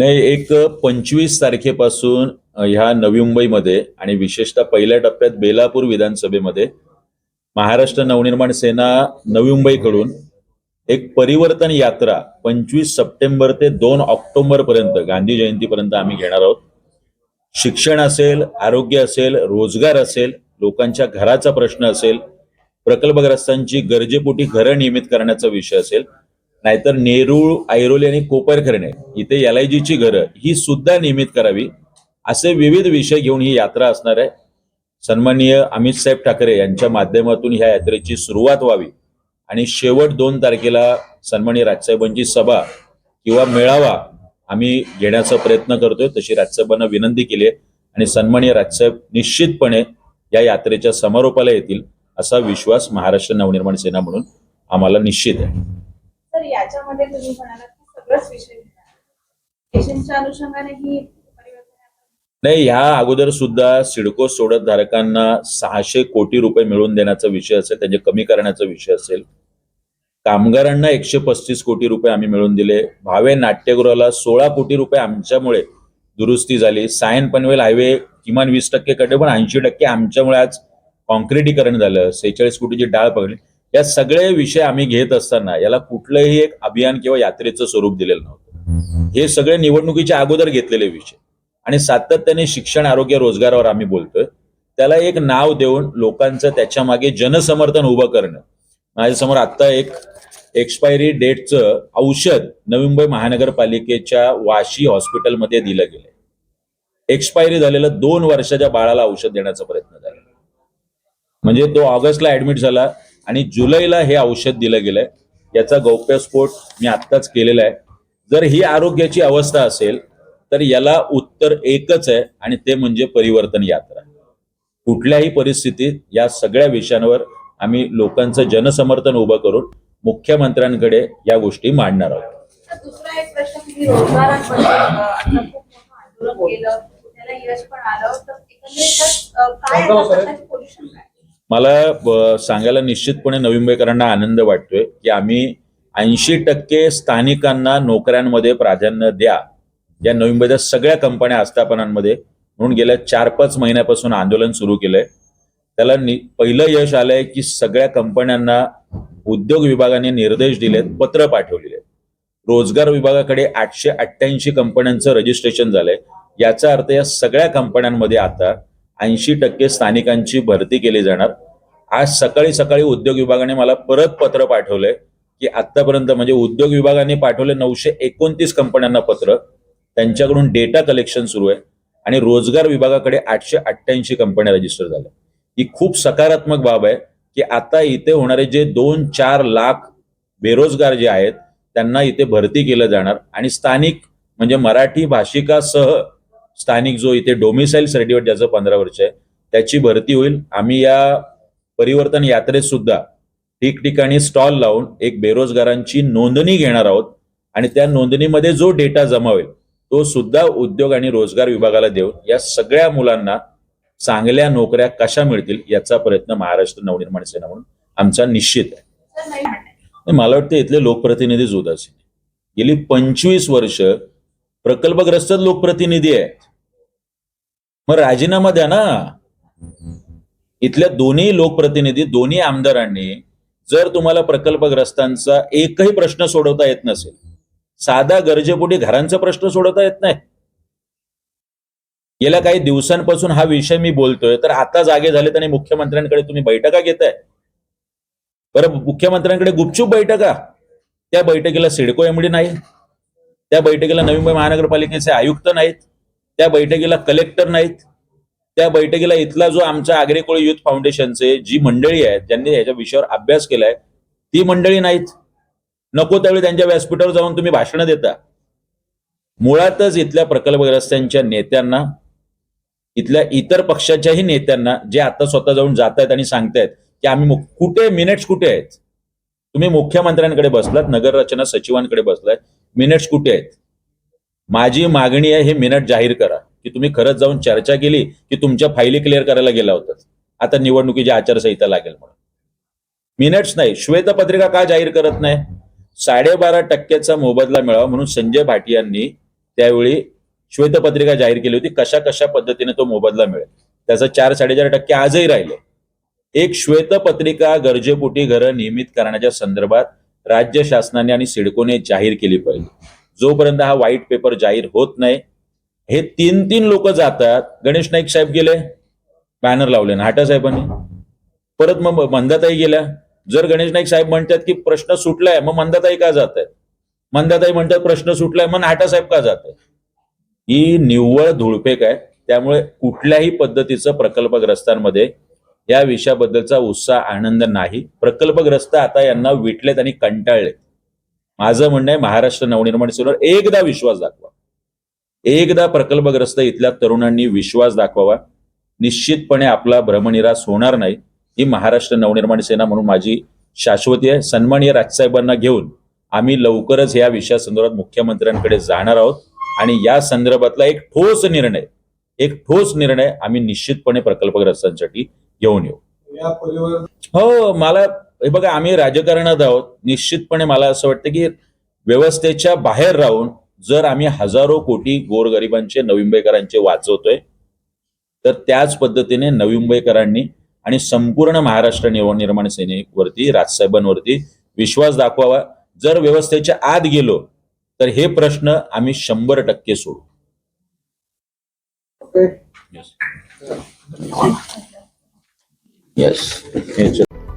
नाही एक पंचवीस तारखेपासून ह्या नवी मुंबईमध्ये आणि विशेषतः पहिल्या टप्प्यात बेलापूर विधानसभेमध्ये महाराष्ट्र नवनिर्माण सेना नवी मुंबईकडून एक परिवर्तन यात्रा पंचवीस सप्टेंबर ते दोन ऑक्टोबर पर्यंत गांधी जयंतीपर्यंत आम्ही घेणार आहोत. शिक्षण असेल आरोग्य असेल रोजगार असेल लोकांच्या घराचा प्रश्न असेल प्रकल्पग्रस्तांची गरजेपोटी घरं नियमित करण्याचा विषय असेल नाहीतर नेरूळ ऐरोली आणि कोपरखर्णे इथे एल आय जीची घरं ही सुद्धा नियमित करावी. असे विविध विषय घेऊन ही यात्रा असणार आहे. सन्माननीय अमित साहेब ठाकरे यांच्या माध्यमातून ह्या यात्रेची सुरुवात व्हावी. आणि शेवट दोन तारखेला सन्माननीय राजसाहेबांची सभा किंवा मेळावा आम्ही घेण्याचा प्रयत्न करतोय तशी राजसाहेबांना विनंती केली आहे. आणि सन्माननीय राजसाहेब निश्चितपणे या यात्रेच्या समारोपाला येतील असा विश्वास महाराष्ट्र नवनिर्माण सेना म्हणून आम्हाला निश्चित आहे. याच्यामध्ये तुम्ही म्हणालात की सगळंच विषय पेशंटच्या अनुषंगाने ही नाही ह्या अगोदर सुद्धा सिडको सोडत धारकांना सहाशे कोटी रुपये मिळवून देण्याचा विषय असेल त्यांचे कमी करण्याचा विषय असेल. कामगारांना एकशे पस्तीस कोटी रुपये आम्ही मिळवून दिले. भावे नाट्यगृहाला सोळा कोटी रुपये आमच्यामुळे दुरुस्ती झाली. सायन पनवेल हायवे किमान वीस टक्के कडे पण ऐंशी टक्के आमच्यामुळे आज कॉन्क्रिटीकरण झालं. सेहेचाळीस कोटीची डाळ पकडली. या सगळे विषय आम्ही घेत असताना याला कुठलंही एक अभियान किंवा यात्रेचं स्वरूप दिलेलं नव्हतं. हे सगळे निवडणुकीच्या अगोदर घेतलेले विषय. आणि सातत्याने शिक्षण आरोग्य रोजगारावर आम्ही बोलतोय. त्याला एक नाव देऊन लोकांचं त्याच्यामागे जनसमर्थन उभं करणं. माझ्यासमोर आता एक एक्सपायरी डेटचं औषध नवी मुंबई महानगरपालिकेच्या वाशी हॉस्पिटलमध्ये दिलं गेलंय. एक्सपायरी झालेलं दोन वर्षाच्या बाळाला औषध देण्याचा प्रयत्न झाला. म्हणजे तो ऑगस्टला ऍडमिट झाला. आणि जुलैला हे औषध दिलं गेलंय. याचा गौप्यस्फोट मी आत्ताच केलेला आहे. जर ही आरोग्याची अवस्था असेल तर याला उत्तर एकच आहे आणि ते म्हणजे परिवर्तन यात्रा. कुठल्याही परिस्थितीत या सगळ्या विषयांवर आम्ही लोकांचं जनसमर्थन उभं करून मुख्यमंत्र्यांकडे या गोष्टी मांडणार आहोत. दुसरा एक प्रश्न मला सांगायला निश्चितपणे नवी मुंबईकरांना आनंद वाटतोय की आम्ही ऐंशी टक्के स्थानिकांना नोकऱ्यांमध्ये प्राधान्य द्या. या नवी मुंबईच्या सगळ्या कंपन्या आस्थापनांमध्ये. म्हणून गेल्या चार पाच महिन्यापासून आंदोलन सुरू केलंय. त्याला पहिलं यश आलंय की सगळ्या कंपन्यांना उद्योग विभागाने निर्देश दिलेत पत्र पाठवलेले रोजगार विभागाकडे आठशे अठ्ठ्याऐंशी कंपन्यांचं रजिस्ट्रेशन झालंय. याचा अर्थ या सगळ्या कंपन्यांमध्ये आता ऐंशी टक्के स्थानिकांची भरती केली जाणार. आज सकाळी सकाळी उद्योग विभागाने मला परत पत्र पाठवलंय की आतापर्यंत म्हणजे उद्योग विभागाने पाठवले नऊशे एकोणतीस कंपन्यांना पत्र. त्यांच्याकडून डेटा कलेक्शन सुरू आहे आणि रोजगार विभागाकडे आठशे अठ्ठ्याऐंशी कंपन्या रजिस्टर झाल्या. ही खूप सकारात्मक बाब आहे की आता इथे होणारे जे दोन चार लाख बेरोजगार जे आहेत त्यांना इथे भरती केलं जाणार आणि स्थानिक म्हणजे मराठी भाषिकासह स्थानिक जो इथे डोमिसाईल सर्टिफिकेट ज्याचं पंधरा वर्ष आहे त्याची भरती होईल. आम्ही या परिवर्तन यात्रेत सुद्धा ठिकठिकाणी स्टॉल लावून एक बेरोजगारांची नोंदणी घेणार आहोत. आणि त्या नोंदणीमध्ये जो डेटा जमा होईल तो सुद्धा उद्योग आणि रोजगार विभागाला देऊन या सगळ्या मुलांना चांगल्या नोकऱ्या कशा मिळतील याचा प्रयत्न महाराष्ट्र नवनिर्माण सेना म्हणून आमचा निश्चित आहे. मला वाटतं इथले लोकप्रतिनिधीच उदासीन गेली पंचवीस वर्ष प्रकल्पग्रस्त लोकप्रतिनिधी आहेत. मग राजीनामा द्या ना. इथल्या दोन्ही लोकप्रतिनिधी दोन्ही आमदारांनी जर तुम्हाला प्रकल्पग्रस्तांचा एकही प्रश्न सोडवता येत नसेल साधा गरजेपोटी घरांचा प्रश्न सोडवता येत नाही. गेल्या काही दिवसांपासून हा विषय मी बोलतोय तर आता जागे झालेत आणि मुख्यमंत्र्यांकडे तुम्ही बैठका घेताय. बरं मुख्यमंत्र्यांकडे गुपचूप बैठका. त्या बैठकीला सिडको एमडी नाही. त्या बैठकीला नवी मुंबई महानगरपालिकेचे आयुक्त नाहीत. त्या बैठकीला कलेक्टर नाहीत. त्या बैठकीला इथला जो आमच्या आग्रेकोळी युथ फाउंडेशनचे जी मंडळी आहेत ज्यांनी याच्या विषयावर अभ्यास केलाय ती मंडळी नाहीत. नको त्यावेळी त्यांच्या व्यासपीठावर जाऊन तुम्ही भाषणं देता. मुळातच इथल्या प्रकल्पग्रस्तांच्या नेत्यांना इथल्या इतर पक्षाच्याही नेत्यांना जे आता स्वतः जाऊन जात आहेत आणि सांगतायत की आम्ही कुठे मिनिट्स कुठे आहेत? तुम्ही मुख्यमंत्र्यांकडे बसलात नगर रचना सचिवांकडे बसलाय मिनिट्स कुठे आहेत? माझी मागणी आहे हे मिनट जाहीर करा. की तुम्ही खरंच जाऊन चर्चा केली की तुमच्या फायली क्लिअर करायला गेला होता. आता निवडणुकीची आचारसंहिता लागेल म्हणून. मिनट्स नाही. श्वेतपत्रिका का जाहीर करत नाही? साडेबारा टक्क्याचा मोबदला मिळावा म्हणून संजय भाटियांनी त्यावेळी श्वेतपत्रिका जाहीर केली होती. कशा कशा पद्धतीने तो मोबदला मिळेल? त्याचा चार साडेचार टक्के आजही राहिले. एक श्वेतपत्रिका गरजेपोटी घरं नियमित करण्याच्या संदर्भात राज्य शासनाने आणि सिडकोने जाहीर केली पाहिजे. जोपर्यंत हा व्हाईट पेपर जाहीर होत नाही हे तीन तीन लोक जातात. गणेश नाईक साहेब गेले बॅनर लावले नाटा साहेबांनी. परत मग मंदाताई गेल्या. जर गणेश नाईक साहेब म्हणतात की प्रश्न सुटलाय मग मंदाताई का जात आहेत मंदाताई म्हणतात प्रश्न सुटलाय मग नाटा साहेब का जात आहेत ही निव्वळ धुळपेक आहे. त्यामुळे कुठल्याही पद्धतीचं प्रकल्पग्रस्तांमध्ये या विषयाबद्दलचा उत्साह आनंद नाही. प्रकल्पग्रस्त आता यांना विटलेत आणि कंटाळलेत. माझं म्हणणं आहे महाराष्ट्र नवनिर्माण सेनेवर एकदा विश्वास दाखवा. एकदा प्रकल्पग्रस्त इथल्या तरुणांनी विश्वास दाखवावा. निश्चितपणे आपला भ्रमनिरास होणार नाही. ही महाराष्ट्र नवनिर्माण सेना म्हणून माझी शाश्वती आहे. सन्माननीय राजसाहेबांना घेऊन आम्ही लवकरच या विषयासंदर्भात मुख्यमंत्र्यांकडे जाणार आहोत. आणि या संदर्भातला एक ठोस निर्णय एक ठोस निर्णय आम्ही निश्चितपणे प्रकल्पग्रस्तांसाठी घेऊन येऊ. हो मला हे बघा आम्ही राजकारणात आहोत. निश्चितपणे मला असं वाटतं की व्यवस्थेच्या बाहेर राहून जर आम्ही हजारो कोटी गोरगरिबांचे नवी मुंबईकरांचे वाचवतोय तर त्याच पद्धतीने नवी मुंबईकरांनी आणि संपूर्ण महाराष्ट्र निर्माण सेनेवरती राजसाहेबांवरती विश्वास दाखवावा. जर व्यवस्थेच्या आत गेलो तर हे प्रश्न आम्ही शंभर टक्के सोडू. येस